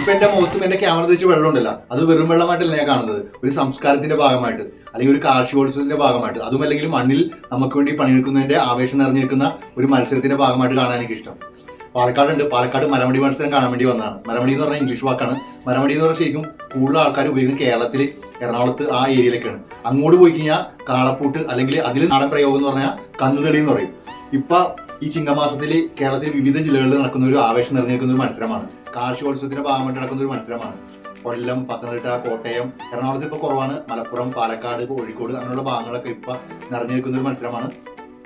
ഇപ്പൊ എന്റെ മുഖത്തും എന്റെ ക്യാമറ തിരിച്ച് വെള്ളമുണ്ടല്ല. അത് വെറും വെള്ളമായിട്ടല്ല ഞാൻ കാണുന്നത്. ഒരു സംസ്കാരത്തിന്റെ ഭാഗമായിട്ട് അല്ലെങ്കിൽ ഒരു കാർഷികോത്സവത്തിന്റെ ഭാഗമായിട്ട് അതും അല്ലെങ്കിൽ മണ്ണിൽ നമുക്ക് വേണ്ടി പണിയെടുക്കുന്നതിന്റെ ആവേശം നിറഞ്ഞു നിൽക്കുന്ന ഒരു മത്സരത്തിന്റെ ഭാഗമായിട്ട് കാണാൻ എനിക്ക് ഇഷ്ടം പാലക്കാടുണ്ട്. പാലക്കാട് മരമടി മത്സരം കാണാൻ വേണ്ടി വന്നതാണ്. മരമടി എന്ന് പറഞ്ഞാൽ ഇംഗ്ലീഷ് വാക്കാണ്. മരമടി എന്ന് പറഞ്ഞാൽ ശരിക്കും കൂടുതൽ ആൾക്കാർ ഉപയോഗിക്കുന്നത് കേരളത്തിൽ എറണാകുളത്ത് ആ ഏരിയയിലൊക്കെയാണ്. അങ്ങോട്ട് പോയി കഴിഞ്ഞാൽ കാളപ്പൂട്ട് അല്ലെങ്കിൽ അതിൽ നാടൻ പ്രയോഗം എന്ന് പറഞ്ഞാൽ കന്നുകളി എന്ന് പറയും. ഇപ്പൊ ഈ ചിങ്ങമാസത്തിൽ കേരളത്തിലെ വിവിധ ജില്ലകളിൽ നടക്കുന്ന ഒരു ആവേശം നിറഞ്ഞേക്കുന്ന ഒരു മത്സരമാണ്. കാർഷികോത്സവത്തിന്റെ ഭാഗമായിട്ട് നടക്കുന്ന ഒരു മത്സരമാണ്. കൊല്ലം പത്തനംതിട്ട കോട്ടയം എറണാകുളത്ത് ഇപ്പോൾ കുറവാണ്. മലപ്പുറം പാലക്കാട് കോഴിക്കോട് അങ്ങനെയുള്ള ഭാഗങ്ങളൊക്കെ ഇപ്പൊ നിറഞ്ഞേക്കുന്ന ഒരു മത്സരമാണ്.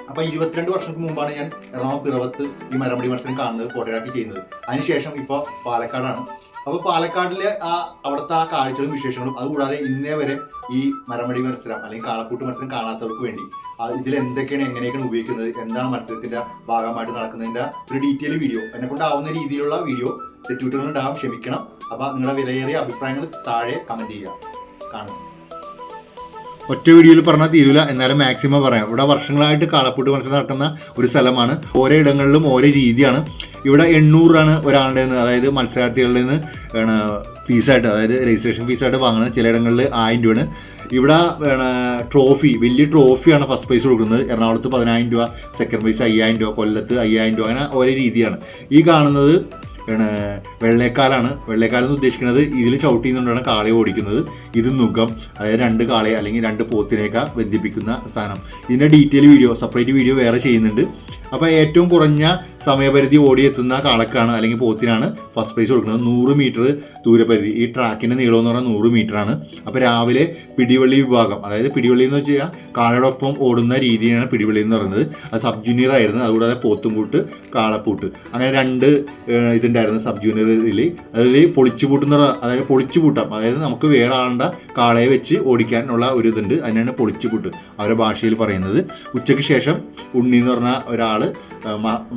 അപ്പൊ ഇരുപത്തിരണ്ട് വർഷങ്ങൾക്ക് മുമ്പാണ് ഞാൻ എറണാകുളം പിറവത്ത് ഈ മരമടി മത്സരം കാണുന്നത് ഫോട്ടോഗ്രാഫി ചെയ്യുന്നത്. അതിനുശേഷം ഇപ്പോൾ പാലക്കാടാണ്. അപ്പോൾ പാലക്കാടിലെ ആ അവിടുത്തെ ആ കാഴ്ചകളും വിശേഷങ്ങളും അതുകൂടാതെ ഇന്നേ വരെ ഈ മരമടി മത്സരം അല്ലെങ്കിൽ കാളക്കൂട്ട് മത്സരം കാണാത്തവർക്ക് വേണ്ടി ഇതിൽ എന്തൊക്കെയാണ് എങ്ങനെയൊക്കെയാണ് ഉപയോഗിക്കുന്നത് എന്താണ് മത്സരത്തിന്റെ ഭാഗമായിട്ട് നടക്കുന്നതിന്റെ ഒരു ഡീറ്റെയിൽ വീഡിയോ എന്നെ കൊണ്ടാവുന്ന രീതിയിലുള്ള വീഡിയോ തെറ്റുകുറ്റങ്ങളുണ്ടാകാം ക്ഷമിക്കണം. അപ്പൊ നിങ്ങളുടെ വിലയേറിയ അഭിപ്രായങ്ങൾ താഴെ കമന്റ് ചെയ്യുക. കാണും. ഒറ്റ വീഡിയോയിൽ പറഞ്ഞാൽ തീരൂല. എന്നാലും മാക്സിമം പറയാം. ഇവിടെ വർഷങ്ങളായിട്ട് കാളപ്പൂട്ട് മത്സരം നടക്കുന്ന ഒരു സ്ഥലമാണ്. ഓരോ ഇടങ്ങളിലും ഓരോ രീതിയാണ്. ഇവിടെ എണ്ണൂറാണ് ഒരാളുടെ നിന്ന് അതായത് മത്സരാർത്ഥികളുടെ നിന്ന് ഫീസായിട്ട് അതായത് രജിസ്ട്രേഷൻ ഫീസായിട്ട് വാങ്ങുന്നത് ചിലയിടങ്ങളിൽ ആയിരം രൂപയാണ്. ഇവിടെ ട്രോഫി വലിയ ട്രോഫിയാണ് ഫസ്റ്റ് പ്രൈസ് കൊടുക്കുന്നത്. എറണാകുളത്ത് പതിനായിരം രൂപ സെക്കൻഡ് പ്രൈസ് അയ്യായിരം രൂപ കൊല്ലത്ത് അയ്യായിരം രൂപ അങ്ങനെ ഓരോ രീതിയാണ്. ഈ കാണുന്നത് വെള്ളേക്കാലാണ്. വെള്ളേക്കാലം എന്ന് ഉദ്ദേശിക്കുന്നത് ഇതിൽ ചവിട്ടി നിന്നുകൊണ്ടാണ് കാളയെ ഓടിക്കുന്നത്. ഇത് നുഖം അതായത് രണ്ട് കാളയെ അല്ലെങ്കിൽ രണ്ട് പോത്തിനേക്ക ബന്ധിപ്പിക്കുന്ന സ്ഥാനം ഇതിന്റെ ഡീറ്റെയിൽ വീഡിയോ സെപ്പറേറ്റ് വീഡിയോ വേറെ ചെയ്യുന്നുണ്ട്. അപ്പോൾ ഏറ്റവും കുറഞ്ഞ സമയപരിധി ഓടിയെത്തുന്ന കാളക്കാണ് അല്ലെങ്കിൽ പോത്തിനാണ് ഫസ്റ്റ് പ്രൈസ് കൊടുക്കുന്നത്. നൂറ് മീറ്റർ ദൂരപരിധി. ഈ ട്രാക്കിന്റെ നീളം എന്ന് പറഞ്ഞാൽ നൂറ് മീറ്ററാണ് അപ്പോൾ രാവിലെ പിടിവള്ളി വിഭാഗം അതായത് പിടിവള്ളി എന്ന് വെച്ചാൽ കാളയോടൊപ്പം ഓടുന്ന രീതിയാണ് പിടിവള്ളി എന്ന് പറയുന്നത്. അത് സബ് ജൂനിയർ ആയിരുന്നു. അതുകൂടാതെ പോത്തുംകൂട്ട് കാളപ്പൂട്ട്. അങ്ങനെ രണ്ട് ഇതുണ്ടായിരുന്നു സബ് ജൂനിയർ ഇതിൽ. അതിൽ പൊളിച്ചുപൂട്ട് എന്ന് പറഞ്ഞാൽ അതായത് പൊളിച്ചുപൂട്ടം അതായത് നമുക്ക് വേറെ ആളുടെ കാളയെ വെച്ച് ഓടിക്കാനുള്ള ഒരു ഇതുണ്ട്. അതിനാണ് പൊളിച്ചുപൂട്ട് അവരുടെ ഭാഷയിൽ പറയുന്നത്. ഉച്ചയ്ക്ക് ശേഷം ഉണ്ണി എന്ന് പറഞ്ഞ ഒരാൾ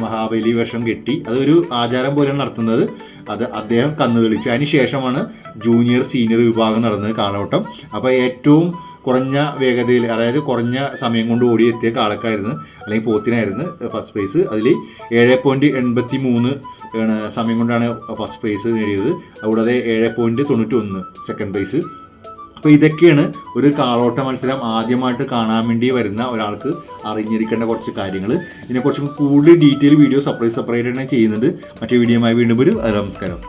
മഹാബലി വേഷം കെട്ടി അതൊരു ആചാരം പോലെയാണ് നടത്തുന്നത്. അത് അദ്ദേഹം കന്നു അതിന് ശേഷമാണ് ജൂനിയർ സീനിയർ വിഭാഗം നടന്നത് കാളോട്ടം അപ്പോൾ ഏറ്റവും കുറഞ്ഞ വേഗതയിൽ അതായത് കുറഞ്ഞ സമയം കൊണ്ട് ഓടിയെത്തിയ കാളക്കായിരുന്നു അല്ലെങ്കിൽ പോത്തിനായിരുന്നു ഫസ്റ്റ് പ്രൈസ് അതിൽ ഏഴ് പോയിന്റ് എൺപത്തി മൂന്ന് സമയം കൊണ്ടാണ് ഫസ്റ്റ് പ്രൈസ് നേടിയത്. കൂടാതെ ഏഴ് പോയിന്റ് തൊണ്ണൂറ്റി ഒന്ന് സെക്കൻഡ് പ്രൈസ് അപ്പോൾ ഇതൊക്കെയാണ് ഒരു കാളോട്ട മത്സരം ആദ്യമായിട്ട് കാണാൻ വേണ്ടി വരുന്ന ഒരാൾക്ക് അറിഞ്ഞിരിക്കേണ്ട കുറച്ച് കാര്യങ്ങൾ. ഇതിനെക്കുറിച്ച് കൂടുതൽ ഡീറ്റെയിൽ വീഡിയോ സെപ്പറേറ്റ് സെപ്പറേറ്റ് തന്നെ ചെയ്യുന്നുണ്ട് മറ്റേ വീഡിയോയുമായി വീണ്ടും ഒരു നമസ്കാരം.